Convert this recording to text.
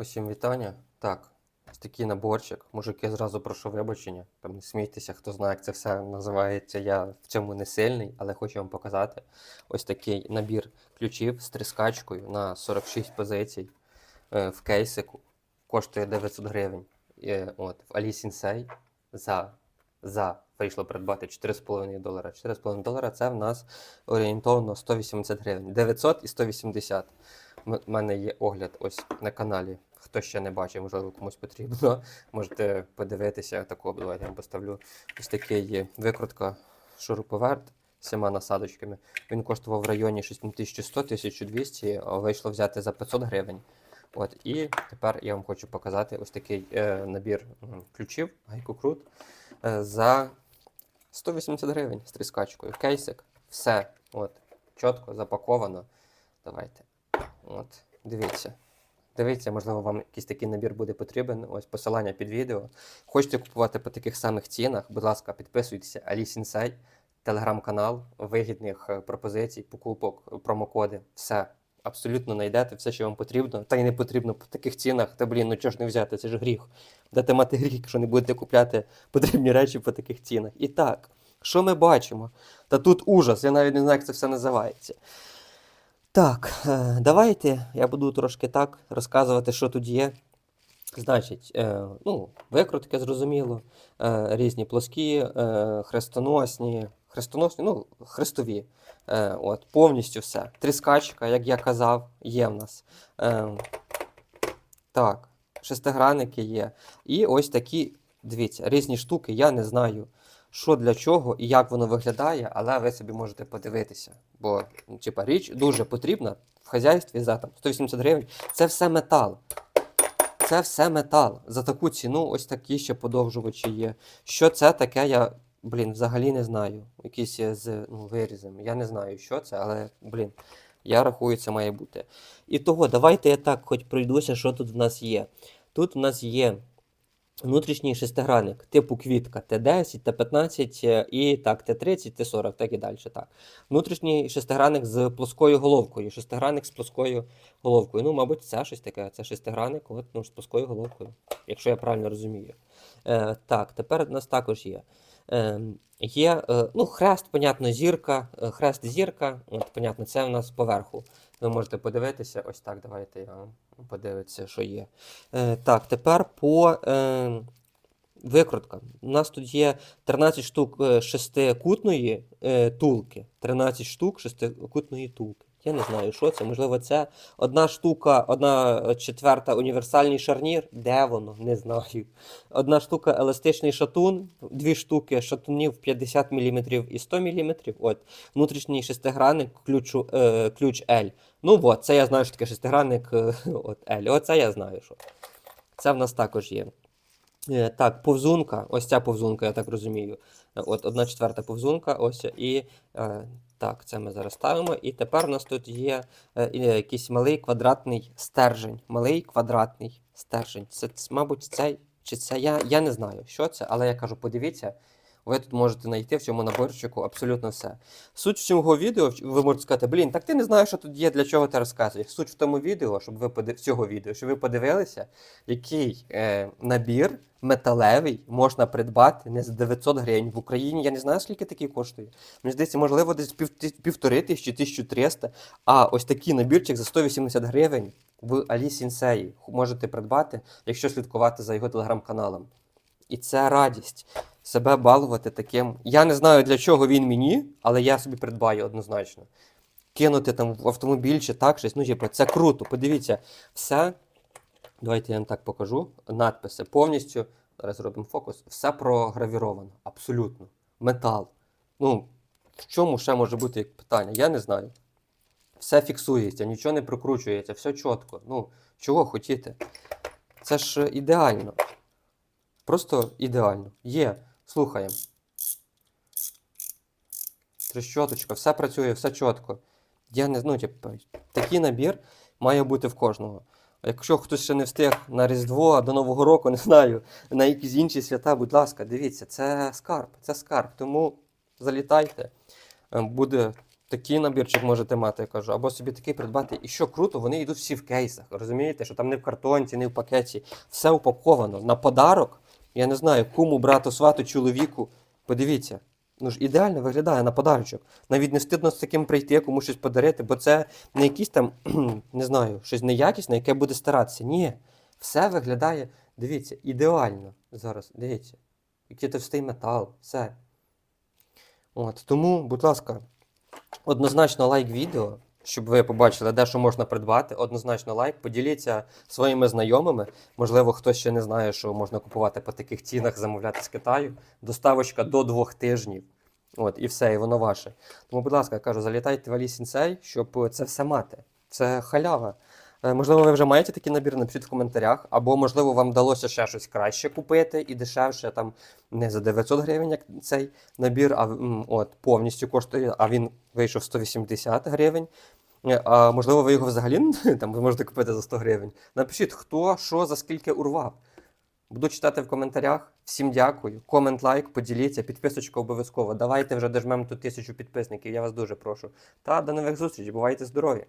Усім вітання. Так, ось такий наборчик. Мужики, зразу прошу вибачення. Там не смійтеся, хто знає, як це все називається. Я в цьому не сильний, але хочу вам показати. Ось такий набір ключів з тріскачкою на 46 позицій е, в кейсику. Коштує 900 гривень. Е, От, в Алі Сінсей за, за вийшло придбати 4,5 долара. 4,5 долара це в нас орієнтовно 180 гривень. 900 і 180. У мене є огляд ось на каналі. Хто ще не бачив, можливо, комусь потрібно. Можете подивитися таку, давайте я вам поставлю. Ось такий викрутка шуруповерт з всіма насадочками. Він коштував в районі 1100-1200, а вийшло взяти за 500 гривень. От, і тепер я вам хочу показати ось такий е, набір ключів, гайкокрут, е, за 180 гривень з тріскачкою. Кейсик, все. От, чітко запаковано. Давайте. От, дивіться. Дивіться, можливо, вам якийсь такий набір буде потрібен. Ось посилання під відео. Хочете купувати по таких самих цінах, будь ласка, підписуйтеся Alice Inside, телеграм-канал, вигідних е, пропозицій, покупок, промокоди. Все. Абсолютно знайдете все, що вам потрібно. Та й не потрібно по таких цінах. Та блін, ну чого ж не взяти? Це ж гріх. Дайте мати гріх, якщо не будете купляти потрібні речі по таких цінах. І так, що ми бачимо? Та тут ужас, я навіть не знаю, як це все називається. Так, е, давайте я буду трошки так розказувати, що тут є. Значить, е, ну, викрутки зрозуміло, е, різні плоскі, хрестоносні, хрестоносні, ну, хрестові. Е, от, повністю все. Тріскачка, як я казав, є в нас. Е, так, шестигранники є. І ось такі, дивіться, різні штуки, я не знаю, що для чого і як воно виглядає, але ви собі можете подивитися. Бо, ну, типа, річ дуже потрібна в хазяйстві за там 180 гривень. Це все метал. Це все метал. За таку ціну ось такі ще подовжувачі є. Що це таке, я, блін, взагалі не знаю. Якісь з ну, вирізами. Я не знаю, що це, але, блін, я рахую, це має бути. І того, давайте я так хоч пройдуся, що тут в нас є. Тут в нас є внутрішній шестигранник типу квітка Т10, Т15 е, і так, Т30, Т40, так і далі. Так. Внутрішній шестигранник з плоскою головкою. Шестигранник з плоскою головкою. Ну, мабуть, це щось таке. Це шестигранник от, ну, з плоскою головкою, якщо я правильно розумію. Е, так, тепер у нас також є. Е, є е, ну, хрест, понятно, зірка, е, хрест зірка. От, понятно, це у нас поверху. Ви можете подивитися. Ось так, давайте я подивитися, що є. Е, так, тепер по е, викруткам. У нас тут є 13 штук шестикутної тулки. 13 штук шестикутної тулки. Я не знаю, що це. Можливо, це одна штука, одна е, четверта універсальний шарнір. Де воно? Не знаю. Одна штука еластичний шатун, дві штуки шатунів 50 мм і 100 мм. От. Внутрішній шестигранник ключу, е, ключ L. Ну от, це я знаю, що таке шестигранник е, от L. Оце я знаю, що. Це в нас також є. Е, Так, повзунка, ось ця повзунка, я так розумію. От одна четверта повзунка, ось і е, так, це ми зараз ставимо. І тепер у нас тут є е, і якийсь малий квадратний стержень. Малий квадратний стержень. Це, мабуть, цей чи це я, я не знаю, що це, але я кажу, подивіться. Ви тут можете знайти в цьому наборчику абсолютно все. Суть всього відео, ви можете сказати, блін, так ти не знаєш, що тут є, для чого ти розказуєш. Суть в тому відео, щоб ви подив... цього відео, щоб ви подивилися, який е, набір металевий можна придбати не за 900 гривень. В Україні я не знаю, скільки такий коштує. Мені здається, можливо, десь пів, півтори тисячі, 1300. А ось такий набірчик за 180 гривень в Алі Сінсеї можете придбати, якщо слідкувати за його телеграм-каналом. І це радість себе балувати таким. Я не знаю, для чого він мені, але я собі придбаю однозначно. Кинути там в автомобіль чи так щось. Ну, типу, це круто. Подивіться, все. Давайте я вам так покажу. Надписи повністю. Зараз зробимо фокус. Все програвіровано. Абсолютно. Метал. Ну, в чому ще може бути як питання? Я не знаю. Все фіксується, нічого не прокручується, все чітко. Ну, чого хотіти? Це ж ідеально. Просто ідеально. Є. Слухаємо. Трещоточка, все працює, все чітко. Я не ну, типу, такий набір має бути в кожного. Якщо хтось ще не встиг на Різдво до Нового року, не знаю, на якісь інші свята, будь ласка, дивіться, це скарб, це скарб. Тому залітайте. Е, Буде Такий набірчик можете мати, я кажу, або собі такий придбати. І що круто, вони йдуть всі в кейсах. Розумієте, що там не в картонці, не в пакеті. Все упаковано. На подарок, я не знаю, куму, брату, свату, чоловіку. Подивіться. Ну ж ідеально виглядає на подарочок. Навіть не стидно з таким прийти, комусь щось подарити, бо це не якийсь там, не знаю, щось неякісне, яке буде старатися. Ні. Все виглядає, дивіться, ідеально. Зараз, дивіться. Який товстий метал, все. От, тому, будь ласка, однозначно лайк відео, щоб ви побачили, де що можна придбати. Однозначно лайк. Поділіться своїми знайомими. Можливо, хтось ще не знає, що можна купувати по таких цінах, замовляти з Китаю. Доставочка до двох тижнів. От, і все, і воно ваше. Тому, будь ласка, кажу, залітайте в Алі щоб це все мати. Це халява. Е, Можливо, ви вже маєте такий набір, напишіть в коментарях, або, можливо, вам вдалося ще щось краще купити і дешевше, там не за 900 гривень, як цей набір, а от, повністю коштує, а він вийшов 180 гривень. Е, А можливо, ви його взагалі там, ви можете купити за 100 гривень. Напишіть, хто що за скільки урвав. Буду читати в коментарях. Всім дякую. Комент, лайк, поділіться, підписочка обов'язково. Давайте вже дожмемо тут тисячу підписників, я вас дуже прошу. Та до нових зустрічей, бувайте здорові!